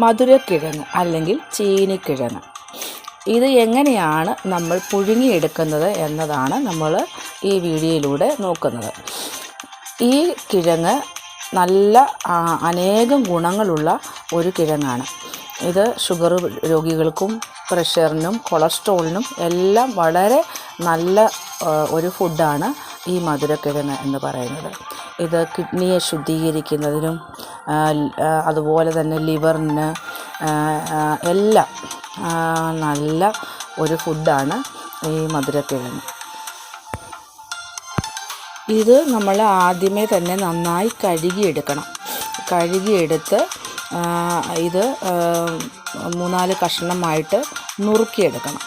മധുരക്കിഴങ്ങ് അല്ലെങ്കിൽ ചീനിക്കിഴങ്ങ്. ഇത് എങ്ങനെയാണ് നമ്മൾ പുഴുങ്ങിയെടുക്കുന്നത് എന്നതാണ് നമ്മൾ ഈ വീഡിയോയിലൂടെ നോക്കുന്നത്. ഈ കിഴങ്ങ് നല്ല അനേകം ഗുണങ്ങളുള്ള ഒരു കിഴങ്ങാണ്. ഇത് ഷുഗർ രോഗികൾക്കും പ്രഷറിനും കൊളസ്ട്രോളിനും എല്ലാം വളരെ നല്ല ഒരു ഫുഡാണ്. ഈ മധുരക്കിഴങ്ങ് എന്ന് പറയുന്നത്. ഇത് കിഡ്നിയെ ശുദ്ധീകരിക്കുന്നതിനും അതുപോലെ തന്നെ ലിവറിന് എല്ലാം നല്ല ഒരു ഫുഡാണ് ഈ മധുരക്കിഴങ്ങ് ഇത് നമ്മൾ ആദ്യമേ തന്നെ നന്നായി കഴുകിയെടുക്കണം. കഴുകിയെടുത്ത് ഇത് മൂന്നാൽ കഷ്ണമായിട്ട് നുറുക്കിയെടുക്കണം.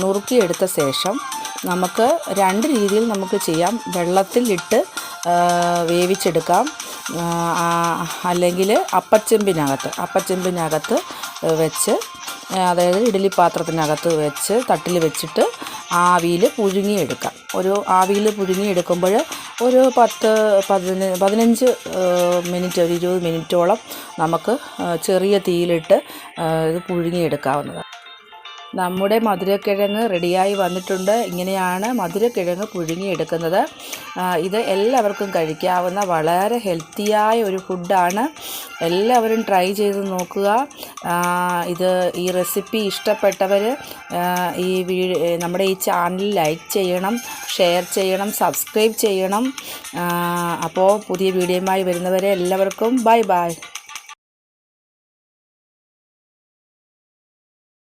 നുറുക്കിയെടുത്ത ശേഷം നമുക്ക് രണ്ട് രീതിയിൽ നമുക്ക് ചെയ്യാം. വെള്ളത്തിലിട്ട് വേവിച്ചെടുക്കാം. അല്ലെങ്കിൽ അപ്പച്ചെമ്പിനകത്ത് അപ്പച്ചെമ്പിനകത്ത് വെച്ച് അതായത് ഇഡ്ഡലി പാത്രത്തിനകത്ത് വെച്ച് തട്ടിൽ വെച്ചിട്ട് ആവിയിൽ പുഴുങ്ങിയെടുക്കാം. ഒരു ആവിയിൽ പുഴുങ്ങിയെടുക്കുമ്പോൾ ഒരു പത്ത് പതിന പതിനഞ്ച് മിനിറ്റ് ഒരു ഇരുപത് മിനിറ്റോളം നമുക്ക് ചെറിയ തീയിലിട്ട് ഇത് പുഴുങ്ങിയെടുക്കാവുന്നതാണ്. നമ്മുടെ മധുരക്കിഴങ്ങ് റെഡിയായി വന്നിട്ടുണ്ട്. ഇങ്ങനെയാണ് മധുരക്കിഴങ്ങ് പുഴുങ്ങിയെടുക്കുന്നത്. ഇത് എല്ലാവർക്കും കഴിക്കാവുന്ന വളരെ ഹെൽത്തിയായ ഒരു ഫുഡാണ്. എല്ലാവരും ട്രൈ ചെയ്ത് നോക്കുക. ഇത് ഈ റെസിപ്പി ഇഷ്ടപ്പെട്ടവർ ഈ നമ്മുടെ ഈ ചാനൽ ലൈക്ക് ചെയ്യണം ഷെയർ ചെയ്യണം സബ്സ്ക്രൈബ് ചെയ്യണം. അപ്പോൾ പുതിയ വീഡിയോയുമായി വരുന്നവരെ എല്ലാവർക്കും ബൈ ബൈ.